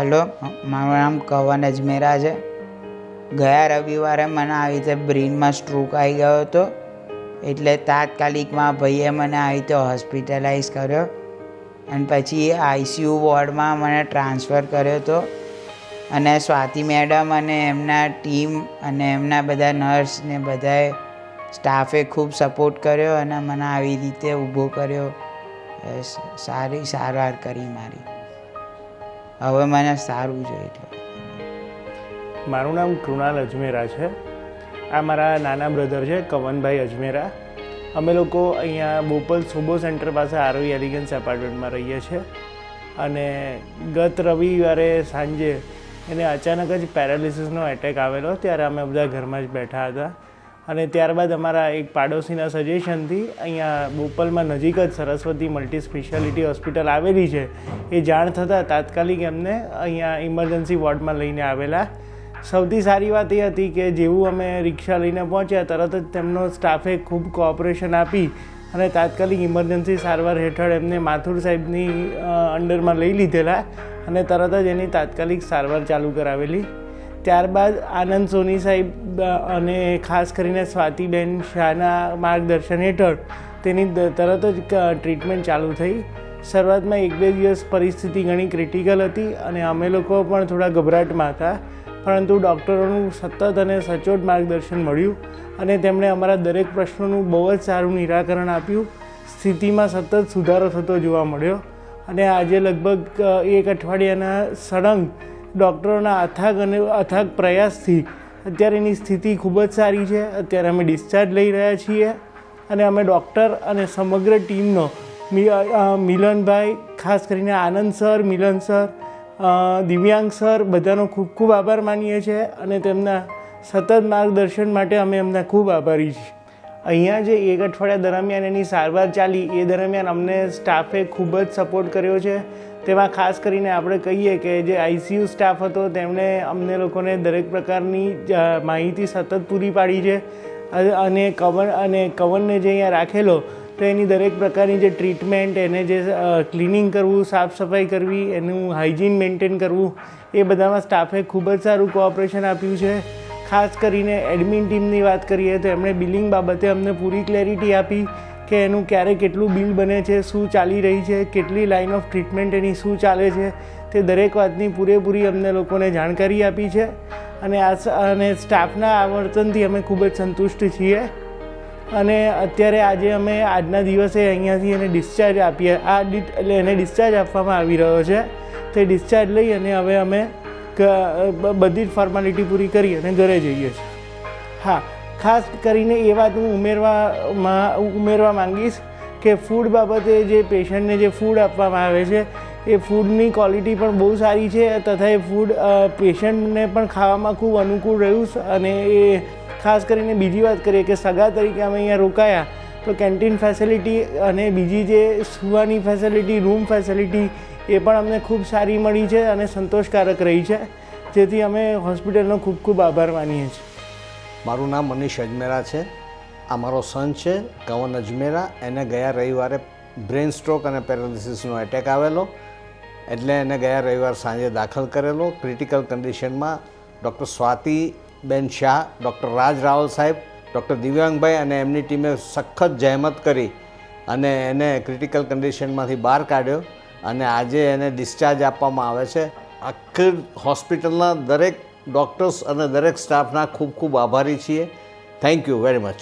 Hello, મારું નામ કવન અજમેરા છે. ગયા રવિવારે મને આવી રીતે બ્રેનમાં સ્ટ્રોક આવી ગયો હતો. એટલે તાત્કાલિકમાં ભાઈએ મને આવી રીતે હોસ્પિટલાઇઝ કર્યો અને પછી આઈસીયુ વોર્ડમાં મને ટ્રાન્સફર કર્યો હતો. અને સ્વાતિ મેડમ અને એમના ટીમ અને એમના બધા નર્સ ને બધાએ સ્ટાફે ખૂબ સપોર્ટ કર્યો અને મને આવી રીતે ઊભો કર્યો. સારી સારવાર કરી મારી. હવે મને સારું છે એટલે મારું નામ કૃણાલ અજમેરા છે. આ મારા નાના બ્રધર છે, કવનભાઈ અજમેરા. અમે લોકો અહીંયા બોપલ સુબો સેન્ટર પાસે આરવી એલિગન્સ એપાર્ટમેન્ટમાં રહીએ છીએ અને ગત રવિવારે સાંજે એને અચાનક જ પેરાલિસિસનો એટેક આવેલો, ત્યારે અમે બધા ઘરમાં જ બેઠા હતા. અને ત્યારબાદ અમારા એક પાડોશીના સજેશનથી અહીંયા બોપલમાં નજીક જ સરસ્વતી મલ્ટી સ્પેશિયાલિટી હોસ્પિટલ આવેલી છે. એ જાણ થતાં તાત્કાલિક એમને અહીંયા ઇમરજન્સી વોર્ડમાં લઈને આવેલા. સૌથી સારી વાત એ હતી કે જેવું અમે રિક્ષા લઈને પહોંચ્યા, તરત જ તેમનો સ્ટાફે ખૂબ કોઓપરેશન આપી અને તાત્કાલિક ઇમરજન્સી સારવાર હેઠળ એમને માથુર સાહેબની અંડરમાં લઈ લીધેલા અને તરત જ એની તાત્કાલિક સારવાર ચાલુ કરાવેલી. ત્યારબાદ આનંદ સોની સાહેબ અને ખાસ કરીને સ્વાતિબેન શાહના માર્ગદર્શન હેઠળ તેની તરત જ ટ્રીટમેન્ટ ચાલુ થઈ. શરૂઆતમાં એક બે દિવસ પરિસ્થિતિ ઘણી ક્રિટિકલ હતી અને અમે લોકો પણ થોડા ગભરાટમાં હતા. પરંતુ ડૉક્ટરોનું સતત અને સચોટ માર્ગદર્શન મળ્યું અને તેમણે અમારા દરેક પ્રશ્નોનું બહુ જ સારું નિરાકરણ આપ્યું. સ્થિતિમાં સતત સુધારો થતો જોવા મળ્યો. અને આજે લગભગ એક અઠવાડિયાના સળંગ ડૉક્ટરોના અથાગ અને અથાગ પ્રયાસથી અત્યારે એની સ્થિતિ ખૂબ જ સારી છે. અત્યારે અમે ડિસ્ચાર્જ લઈ રહ્યા છીએ અને અમે ડૉક્ટર અને સમગ્ર ટીમનો મિલનભાઈ, ખાસ કરીને Anand sir, Milan sir Divyang sir, બધાનો ખૂબ ખૂબ આભાર માનીએ છીએ અને તેમના સતત માર્ગદર્શન માટે અમે એમના ખૂબ આભારી છીએ. અહીંયા જે એક અઠવાડિયા દરમિયાન એની સારવાર ચાલી, એ દરમિયાન અમને સ્ટાફે ખૂબ જ સપોર્ટ કર્યો છે. તેમાં ખાસ કરીને આપણે કહીએ કે જે આઈસીયુ સ્ટાફ હતો, તેમણે અમને લોકોને દરેક પ્રકારની માહિતી સતત પૂરી પાડી છે. અને કવન અને કવનને જે અહીંયા રાખેલો, તો એની દરેક પ્રકારની જે ટ્રીટમેન્ટ એને જે ક્લિનિંગ કરવું, સાફ સફાઈ કરવી, એનું હાઇજીન મેન્ટેન કરવું, એ બધામાં સ્ટાફે ખૂબ જ સારું કોઓપરેશન આપ્યું છે. ખાસ કરીને એડમિન ટીમની વાત કરીએ તો એમણે બિલિંગ બાબતે અમને પૂરી ક્લેરિટી આપી કે એનું ક્યારે કેટલું બિલ બને છે, શું ચાલી રહી છે, કેટલી લાઇન ઓફ ટ્રીટમેન્ટ એની શું ચાલે છે, તે દરેક વાતની પૂરેપૂરી અમને લોકોને જાણકારી આપી છે અને આ અને સ્ટાફના આવર્તનથી અમે ખૂબ જ સંતુષ્ટ છીએ. અને અત્યારે આજે અમે આજના દિવસે અહીંયાથી એને ડિસ્ચાર્જ આપીએ, આ એટલે એને ડિસ્ચાર્જ આપવામાં આવી રહ્યો છે. તે ડિસ્ચાર્જ લઈ અને હવે અમે બધી જ ફોર્માલિટી પૂરી કરી અને ઘરે જઈએ છીએ. હા, ખાસ કરીને એ વાત હું ઉમેરવામાં ઉમેરવા માંગીશ કે ફૂડ બાબતે જે પેશન્ટને જે ફૂડ આપવામાં આવે છે, એ ફૂડની ક્વોલિટી પણ બહુ સારી છે તથા એ ફૂડ પેશન્ટને પણ ખાવામાં ખૂબ અનુકૂળ રહ્યું અને એ ખાસ કરીને બીજી વાત કરીએ કે સગા તરીકે અમે અહીંયા રોકાયા તો કેન્ટીન ફેસિલિટી અને બીજી જે સુવાની ફેસિલિટી, રૂમ ફેસિલિટી, એ પણ અમને ખૂબ સારી મળી છે અને સંતોષકારક રહી છે. જેથી અમે હોસ્પિટલનો ખૂબ ખૂબ આભાર માનીએ છીએ. મારું નામ મનીષ અજમેરા છે. આ મારો સન છે કવન અજમેરા. એને ગયા રવિવારે બ્રેન સ્ટ્રોક અને પેરાલિસિસનો એટેક આવેલો. એટલે એને ગયા રવિવાર સાંજે દાખલ કરેલો. ક્રિટિકલ કન્ડિશનમાં ડૉક્ટર સ્વાતિ બેન શાહ, ડૉક્ટર રાજ રાવલ સાહેબ ડૉક્ટર દિવ્યાંગભાઈ અને એમની ટીમે સખત જહેમત કરી અને એને ક્રિટિકલ કન્ડિશનમાંથી બહાર કાઢ્યો અને આજે એને ડિસ્ચાર્જ આપવામાં આવે છે. આખી હોસ્પિટલના દરેક ડૉક્ટર્સ અને દરેક સ્ટાફના ખૂબ ખૂબ આભારી છીએ. Thank you very much